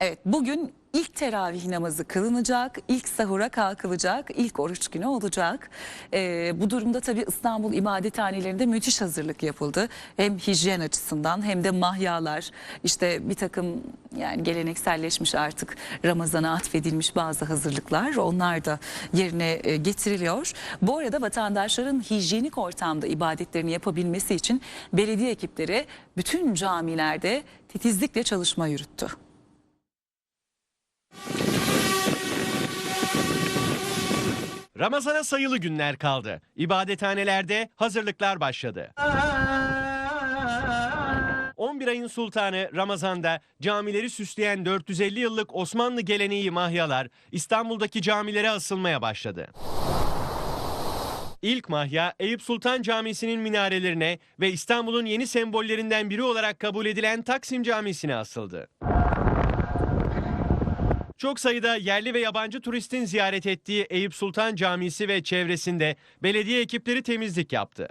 Evet bugün ilk teravih namazı kılınacak, ilk sahura kalkılacak, ilk oruç günü olacak. Ee, bu durumda tabii İstanbul ibadethanelerinde müthiş hazırlık yapıldı. Hem hijyen açısından hem de mahyalar işte bir takım yani gelenekselleşmiş artık Ramazan'a atfedilmiş bazı hazırlıklar onlar da yerine e, getiriliyor. Bu arada vatandaşların hijyenik ortamda ibadetlerini yapabilmesi için belediye ekipleri bütün camilerde titizlikle çalışma yürüttü. Ramazana sayılı günler kaldı. İbadethanelerde hazırlıklar başladı. 11 ayın sultanı Ramazan'da camileri süsleyen 450 yıllık Osmanlı geleneği mahyalar İstanbul'daki camilere asılmaya başladı. İlk mahya Eyüp Sultan Camisi'nin minarelerine ve İstanbul'un yeni sembollerinden biri olarak kabul edilen Taksim Camisi'ne asıldı. Çok sayıda yerli ve yabancı turistin ziyaret ettiği Eyüp Sultan Camisi ve çevresinde belediye ekipleri temizlik yaptı.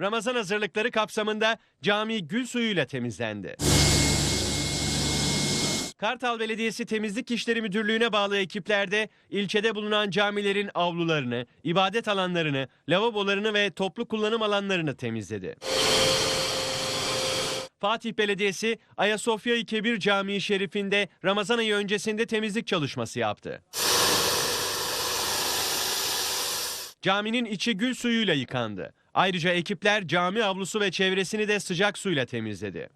Ramazan hazırlıkları kapsamında cami gül suyuyla temizlendi. Kartal Belediyesi Temizlik İşleri Müdürlüğü'ne bağlı ekiplerde ilçede bulunan camilerin avlularını, ibadet alanlarını, lavabolarını ve toplu kullanım alanlarını temizledi. Fatih Belediyesi Ayasofya-i Kebir Camii Şerif'inde Ramazan ayı öncesinde temizlik çalışması yaptı. Caminin içi gül suyuyla yıkandı. Ayrıca ekipler cami avlusu ve çevresini de sıcak suyla temizledi.